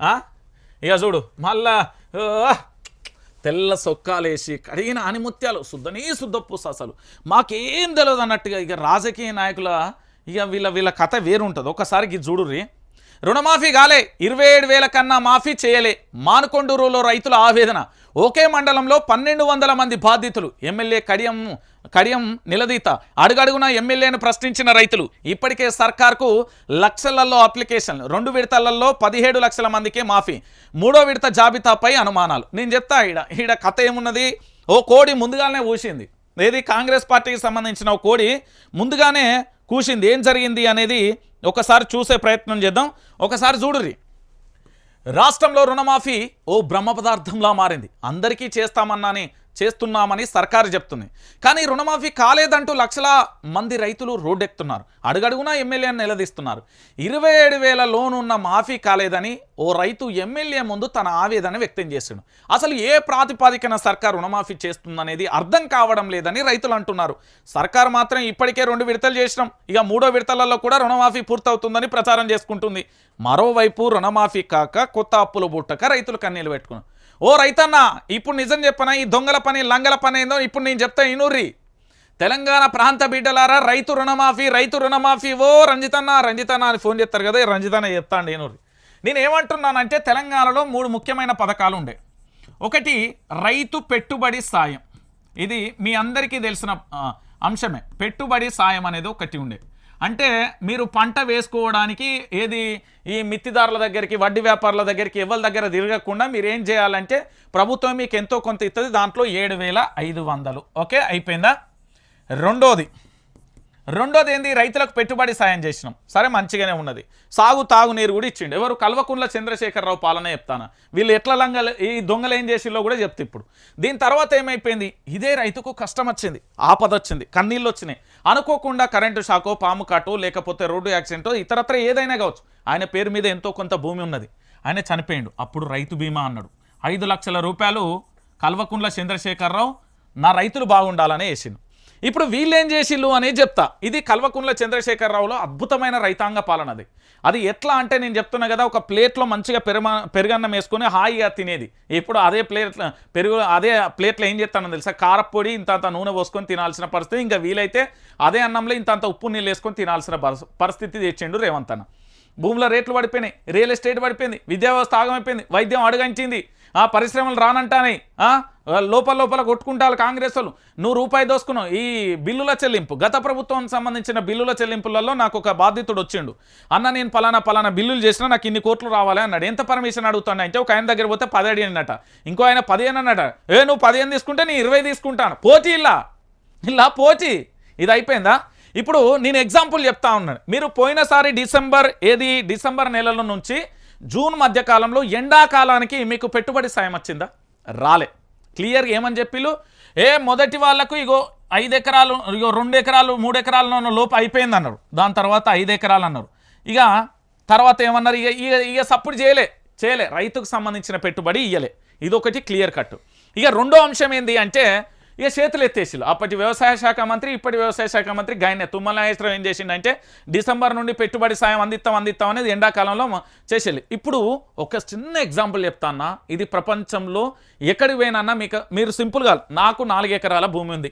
ఆ? ఇక చూడు మళ్ళా ఓ, తెల్ల సొక్కాలేసి కడిగిన అనిముత్యాలు శుద్ధనీ శుద్ధ పూస అసలు మాకేం తెలియదు అన్నట్టుగా ఇక రాజకీయ నాయకుల ఇక వీళ్ళ వీళ్ళ కథ వేరుంటుంది. ఒకసారి ఇది చూడుర్రి. రుణమాఫీ కాలే ఇరవై ఏడు వేల కన్నా మాఫీ చేయలే మానుకొండూరులో రైతుల ఆవేదన. ఒకే మండలంలో పన్నెండు వందల మంది బాధితులు. ఎమ్మెల్యే కడియం కడియం నిలదీత. అడుగడుగున ఎమ్మెల్యేను ప్రశ్నించిన రైతులు ఇప్పటికే సర్కార్కు లక్షలలో అప్లికేషన్లు రెండు విడతలలో పదిహేడు లక్షల మందికే మాఫీ మూడో విడత జాబితాపై అనుమానాలు. నేను చెప్తా ఈడ ఈడ కథ ఏమున్నది? ఓ కోడి ముందుగానే ఊసింది. ఏది కాంగ్రెస్ పార్టీకి సంబంధించిన ఓ కోడి ముందుగానే కూసింది. ఏం జరిగింది అనేది ఒకసారి చూసే ప్రయత్నం చేద్దాం. ఒకసారి చూడుర్రి. రాష్ట్రంలో రుణమాఫీ ఓ బ్రహ్మ పదార్థంలా మారింది. అందరికీ చేస్తామన్నానే చేస్తున్నామని సర్కారు చెప్తుంది. కానీ రుణమాఫీ కాలేదంటూ లక్షల మంది రైతులు రోడ్డెక్కుతున్నారు అడుగడుగునా ఎమ్మెల్యేని నిలదీస్తున్నారు. ఇరవై ఏడు వేల లోన్ ఉన్న మాఫీ కాలేదని ఓ రైతు ఎమ్మెల్యే ముందు తన ఆవేదన వ్యక్తం చేశాడు అసలు ఏ ప్రాతిపాదికన సర్కారు రుణమాఫీ చేస్తుందనేది అర్థం కావడం లేదని రైతులు అంటున్నారు. సర్కారు మాత్రం ఇప్పటికే రెండు విడతలు చేసినాం. ఇక మూడో విడతలలో కూడా రుణమాఫీ పూర్తవుతుందని ప్రచారం చేసుకుంటుంది. మరోవైపు రుణమాఫీ కాక కొత్త అప్పులు బుట్టక రైతులు కన్నీళ్ళు పెట్టుకున్నారు. ఓ రైతన్న ఇప్పుడు నిజం చెప్పనా ఈ దొంగల పని లంగల పని ఏందో ఇప్పుడు నేను చెప్తా ఇనూర్రి. తెలంగాణ ప్రాంత బిడ్డలారా రైతు రుణమాఫీ రైతు రుణమాఫీ ఓ రంజితన్న రంజితన్న అని ఫోన్ చేస్తారు కదా రంజితన్న చెప్తా అండి ఇనూర్రి. నేను ఏమంటున్నానంటే తెలంగాణలో మూడు ముఖ్యమైన పథకాలు ఉండే. ఒకటి రైతు పెట్టుబడి సాయం. ఇది మీ అందరికీ తెలిసిన అంశమే. పెట్టుబడి సాయం అనేది ఒకటి ఉండే. అంటే మీరు పంట వేసుకోవడానికి ఏది ఈ మిత్తిదారుల దగ్గరికి వడ్డీ వ్యాపారుల దగ్గరికి ఎవరి దగ్గర తిరగకుండా మీరు ఏం చేయాలంటే ప్రభుత్వం మీకు ఎంతో కొంత ఇస్తుంది దాంట్లో ఏడు వేల ఐదు వందలు. ఓకే అయిపోయిందా? రెండోది రెండోది ఏంది రైతులకు పెట్టుబడి సాయం చేసినాం. సరే మంచిగానే ఉన్నది. సాగు తాగునీరు కూడా ఇచ్చిండు. ఎవరు కల్వకుండ్ల చంద్రశేఖరరావు పాలన చెప్తాను? వీళ్ళు ఎట్లా లంగలు ఈ దొంగలు ఏం చేసిల్లో కూడా చెప్తే ఇప్పుడు. దీని తర్వాత ఏమైపోయింది? ఇదే రైతుకు కష్టం వచ్చింది. ఆపద వచ్చింది. కన్నీళ్ళు వచ్చినాయి. అనుకోకుండా కరెంటు షాకో పాము కాటో లేకపోతే రోడ్డు యాక్సిడెంటో ఇతరత్ర ఏదైనా కావచ్చు. ఆయన పేరు మీద ఎంతో కొంత భూమి ఉన్నది. ఆయన చనిపోయిండు. అప్పుడు రైతు బీమా అన్నాడు. ఐదు లక్షల రూపాయలు కల్వకుండ్ల చంద్రశేఖరరావు నా రైతులు బాగుండాలనే వేసిండు. ఇప్పుడు వీళ్ళు ఏం చేసిల్లు అనేది చెప్తా. ఇది కల్వకుంట్ల చంద్రశేఖరరావులో అద్భుతమైన రైతాంగ పాలన అది. అది ఎట్లా అంటే నేను చెప్తున్నా కదా ఒక ప్లేట్లో మంచిగా పెరుమ పెరుగన్నం వేసుకొని హాయిగా తినేది. ఇప్పుడు అదే ప్లేట్ పెరుగు అదే ప్లేట్లో ఏం చేస్తానో తెలుసా? కారపొడి ఇంత అంత నూనె పోసుకొని తినాల్సిన పరిస్థితి. ఇంకా వీలైతే అదే అన్నంలో ఇంత అంత ఉప్పు నీళ్ళు వేసుకొని తినాల్సిన పరిస్థితి తెచ్చిండు రేవంత్ అన్న భూముల రేట్లు పడిపోయినాయి రియల్ ఎస్టేట్ పడిపోయింది విద్యా వ్యవస్థ ఆగమైపోయింది వైద్యం అడుగంచింది. ఆ పరిశ్రమలు రానంటానే లోపల లోపల కొట్టుకుంటారు కాంగ్రెస్ వాళ్ళు. నువ్వు రూపాయి దోసుకున్నావు. ఈ బిల్లుల చెల్లింపు గత ప్రభుత్వం సంబంధించిన బిల్లుల చెల్లింపులలో నాకు ఒక బాధితుడు వచ్చిండు. అన్న నేను పలానా పలానా బిల్లులు చేసినా నాకు ఇన్ని కోట్లు రావాలి అన్నాడు. ఎంత పర్మిషన్ అడుగుతాను అంటే ఒక ఆయన దగ్గర పోతే పది అడిగినట ఇంకో ఆయన పదిహేను అన్నట ఏ నువ్వు పదిహేను తీసుకుంటే నేను ఇరవై తీసుకుంటాను. పోటీ ఇలా. ఇలా పోటీ. ఇది అయిపోయిందా? ఇప్పుడు నేను ఎగ్జాంపుల్ చెప్తా ఉన్నాను. మీరు పోయినసారి డిసెంబర్ ఏది డిసెంబర్ నెలలో నుంచి జూన్ మధ్యకాలంలో ఎండాకాలానికి మీకు పెట్టుబడి సాయం వచ్చిందా? రాలే. క్లియర్గా ఏమని చెప్పిళ్ళు ఏ మొదటి వాళ్ళకు ఇగో ఐదు ఎకరాలు ఇగో రెండు ఎకరాలు మూడు ఎకరాల లోపు అయిపోయింది అన్నారు దాని తర్వాత ఐదు ఎకరాలు అన్నారు ఇక తర్వాత ఏమన్నారు? ఇక ఇక ఇక సప్పుడు చేయలే. చేయలే. రైతుకు సంబంధించిన పెట్టుబడి ఇయ్యలే. ఇదొకటి క్లియర్ కట్ ఇక రెండో అంశం ఏంటి అంటే ఇక చేతులు ఎత్తేసిలు అప్పటి వ్యవసాయ శాఖ మంత్రి ఇప్పటి వ్యవసాయ శాఖ మంత్రి గాయనే తుమ్మల ఏం చేసిండంటే డిసెంబర్ నుండి పెట్టుబడి సాయం అందిస్తాం అందిస్తాం అనేది ఎండాకాలంలో చేసేది ఇప్పుడు ఒక చిన్న ఎగ్జాంపుల్ చెప్తాన్నా ఇది ప్రపంచంలో ఎక్కడికి పోయినా మీకు మీరు సింపుల్గా నాకు నాలుగు ఎకరాల భూమి ఉంది.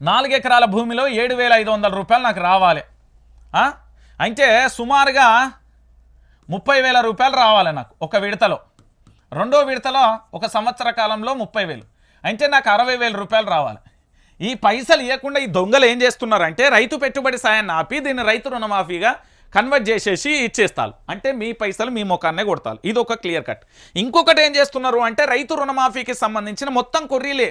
నాలుగు ఎకరాల భూమిలో ఏడు వేల ఐదు వందల రూపాయలు నాకు రావాలి. అయితే సుమారుగా ముప్పై వేల రూపాయలు రావాలి నాకు ఒక విడతలో. రెండో విడతలో ఒక సంవత్సర కాలంలో ముప్పై వేలు. అంటే నాకు అరవై వేల రూపాయలు రావాలి. ఈ పైసలు ఇవ్వకుండా ఈ దొంగలు ఏం చేస్తున్నారంటే రైతు పెట్టుబడి సాయాన్ని ఆపి దీన్ని రైతు రుణమాఫీగా కన్వర్ట్ చేసేసి ఇచ్చేస్తారు. అంటే మీ పైసలు మీ ముఖాన్నే కొడతారు. ఇది ఒక క్లియర్ కట్. ఇంకొకటి ఏం చేస్తున్నారు అంటే రైతు రుణమాఫీకి సంబంధించిన మొత్తం కొర్రీలే.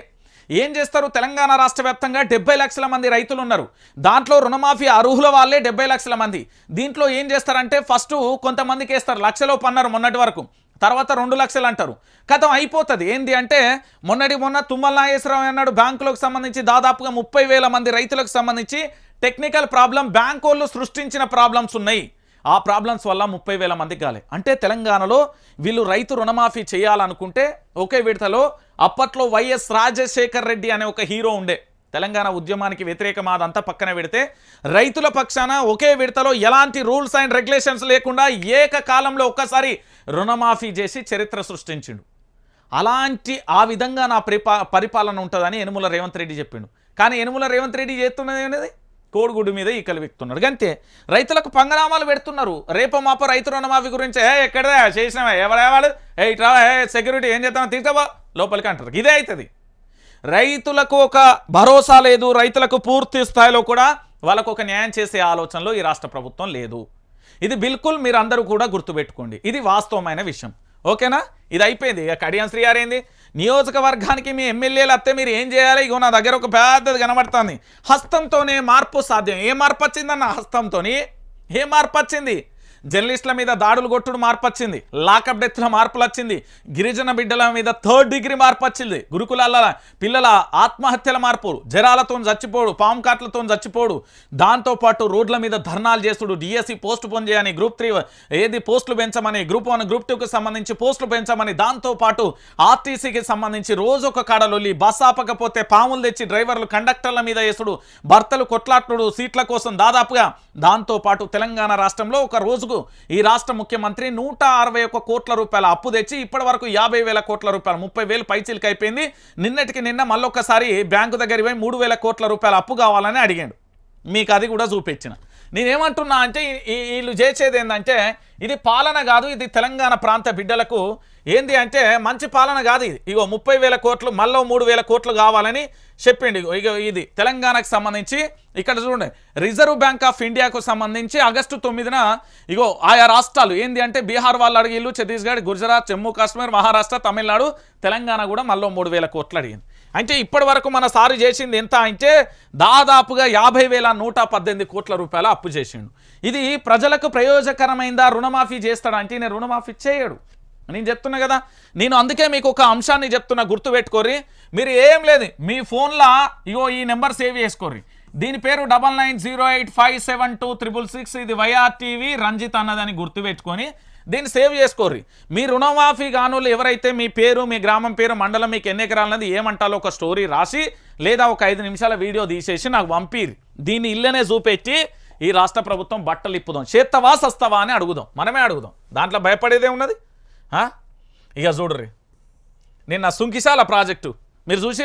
ఏం చేస్తారు? తెలంగాణ రాష్ట్ర వ్యాప్తంగా డెబ్బై లక్షల మంది రైతులు ఉన్నారు. దాంట్లో రుణమాఫీ అర్హుల వాళ్ళే డెబ్బై లక్షల మంది. దీంట్లో ఏం చేస్తారంటే ఫస్ట్ కొంతమందికి వేస్తారు లక్షలో పన్నారు మొన్నటి వరకు. తర్వాత రెండు లక్షలు అంటారు. కథం అయిపోతుంది. ఏంది అంటే మొన్నటి మొన్న తుమ్మల నాగేశ్వరరావు అన్నాడు బ్యాంకులకు సంబంధించి దాదాపుగా ముప్పై వేల మంది రైతులకు సంబంధించి టెక్నికల్ ప్రాబ్లం బ్యాంక్ వాళ్ళు సృష్టించిన ప్రాబ్లమ్స్ ఉన్నాయి. ఆ ప్రాబ్లమ్స్ వల్ల ముప్పై వేల మందికి కాలే అంటే తెలంగాణలో వీళ్ళు రైతు రుణమాఫీ చేయాలనుకుంటే ఒకే విడతలో అప్పట్లో వైఎస్ రాజశేఖర్ రెడ్డి అనే ఒక హీరో ఉండే. తెలంగాణ ఉద్యమానికి వ్యతిరేకం అదంతా పక్కన పెడితే రైతుల పక్షాన ఒకే విడతలో ఎలాంటి రూల్స్ అండ్ రెగ్యులేషన్స్ లేకుండా ఏకకాలంలో ఒక్కసారి రుణమాఫీ చేసి చరిత్ర సృష్టించిండు. అలాంటి ఆ విధంగా నా పరిపా పరిపాలన ఉంటుందని యనుమల రేవంత్ రెడ్డి చెప్పిండు. కానీ యనుమల రేవంత్ రెడ్డి చేస్తున్నది అనేది కోడిగుడ్డు మీద ఈకలు వ్యక్తున్నాడు అంతే రైతులకు పంగనామాలు పెడుతున్నారు. రేపు మాప రైతు రుణమాఫీ గురించి ఏ ఎక్కడదా? చేసినావా? ఎవడేవాడు ఏ ఇట్రా ఏ సెక్యూరిటీ ఏం చేస్తామో తీసుకోవా లోపలికి అంటారు. ఇదే అవుతుంది. రైతులకు ఒక భరోసా లేదు. రైతులకు పూర్తి స్థాయిలో కూడా వాళ్ళకు ఒక న్యాయం చేసే ఆలోచనలో ఈ రాష్ట్ర ప్రభుత్వం లేదు. ఇది బిల్కుల్ మీరు అందరూ కూడా గుర్తుపెట్టుకోండి. ఇది వాస్తవమైన విషయం. ఓకేనా? ఇది అయిపోయింది. ఇక కడియం శ్రీగారు ఏంది నియోజకవర్గానికి మీ ఎమ్మెల్యేలు వస్తే మీరు ఏం చేయాలి? ఇగో నా దగ్గర ఒక పెద్దది కనబడుతుంది. హస్తంతోనే మార్పు సాధ్యం. ఏ మార్పు వచ్చిందన్న హస్తంతోని? ఏ మార్పు వచ్చింది? జర్నలిస్టుల మీద దాడులు కొట్టుడు మార్పు వచ్చింది లాకప్ డెత్ల మార్పులు వచ్చింది గిరిజన బిడ్డల మీద థర్డ్ డిగ్రీ మార్పు వచ్చింది గురుకులాల పిల్లల ఆత్మహత్యల మార్పు జరాలతో చచ్చిపోడు పాము కాట్లతో చచ్చిపోడు. దాంతోపాటు రోడ్ల మీద ధర్నాలు చేస్తుడు డిఎస్సి పోస్టు పోన్ చేయని గ్రూప్ త్రీ ఏది పోస్టులు పెంచమని గ్రూప్ వన్ గ్రూప్ టూకి సంబంధించి పోస్టులు పెంచమని దాంతోపాటు ఆర్టీసీకి సంబంధించి రోజు ఒక కాడలొల్లి బస్ ఆపకపోతే పాములు తెచ్చి డ్రైవర్లు కండక్టర్ల మీద వేసుడు భర్తలు కొట్లాట్టుడు సీట్ల కోసం దాదాపుగా. దాంతోపాటు తెలంగాణ రాష్ట్రంలో ఒక రోజుకు ఈ రాష్ట్ర ముఖ్యమంత్రి నూట అరవై ఒక్క కోట్ల రూపాయల అప్పు తెచ్చి ఇప్పటి వరకు యాభై వేల కోట్ల రూపాయలు ముప్పై వేలు పైచీలకి అయిపోయింది. నిన్నటికి నిన్న మళ్ళొకసారి బ్యాంకు దగ్గర పోయి మూడు వేల కోట్ల రూపాయల అప్పు కావాలని అడిగాడు. మీకు అది కూడా చూపించిన. నేనేమంటున్నా అంటే వీళ్ళు చేసేది ఏంటంటే ఇది పాలన కాదు ఇది తెలంగాణ ప్రాంత బిడ్డలకు ఏంది అంటే మంచి పాలన కాదు ఇది. ఇగో ముప్పై వేల కోట్లు మళ్ళీ మూడు వేల కోట్లు కావాలని చెప్పిండు. ఇగో ఇది తెలంగాణకు సంబంధించి ఇక్కడ చూడండి రిజర్వ్ బ్యాంక్ ఆఫ్ ఇండియాకు సంబంధించి ఆగస్టు తొమ్మిదిన ఇగో ఆయా రాష్ట్రాలు ఏంది అంటే బీహార్ వాళ్ళు అడిగిళ్ళు ఛత్తీస్గఢ్ గుజరాత్ జమ్మూ కాశ్మీర్ మహారాష్ట్ర తమిళనాడు తెలంగాణ కూడా మళ్ళీ మూడు వేల కోట్లు అడిగింది. అంటే ఇప్పటి వరకు మన సారు చేసింది ఎంత అంటే దాదాపుగా యాభై వేల నూట పద్దెనిమిది కోట్ల రూపాయల అప్పు చేసిండు. ఇది ప్రజలకు ప్రయోజకరమైందా రుణమాఫీ చేస్తాడా? అంటే నేను రుణమాఫీ చేయడు. నేను చెప్తున్నా కదా నేను అందుకే మీకు ఒక అంశాన్ని చెప్తున్నా గుర్తుపెట్టుకోరి మీరు ఏం లేదు మీ ఫోన్లో ఇగో ఈ నెంబర్ సేవ్ చేసుకోర్రి. దీని పేరు double nine zero eight five seven two triple six ఇది వైఆర్ టీవీ రంజిత్ అన్నదని గుర్తుపెట్టుకొని దీన్ని సేవ్ చేసుకోర్రి. మీ రుణమాఫీ గానులు ఎవరైతే మీ పేరు మీ గ్రామం పేరు మండలం మీకు ఎన్ని ఎకరాలన్నది ఏమంటాలో ఒక స్టోరీ రాసి లేదా ఒక ఐదు నిమిషాల వీడియో తీసేసి నాకు పంపిరి దీన్ని ఇల్లనే చూపెట్టి ఈ రాష్ట్ర ప్రభుత్వం బట్టలు ఇప్పుదాం. చేత్తవా సస్తవా అని అడుగుదాం. మనమే అడుగుదాం. దాంట్లో భయపడేదే ఉన్నది ఇక చూడర్రి. నిన్న సుంకిశాల ప్రాజెక్టు. మీరు చూసి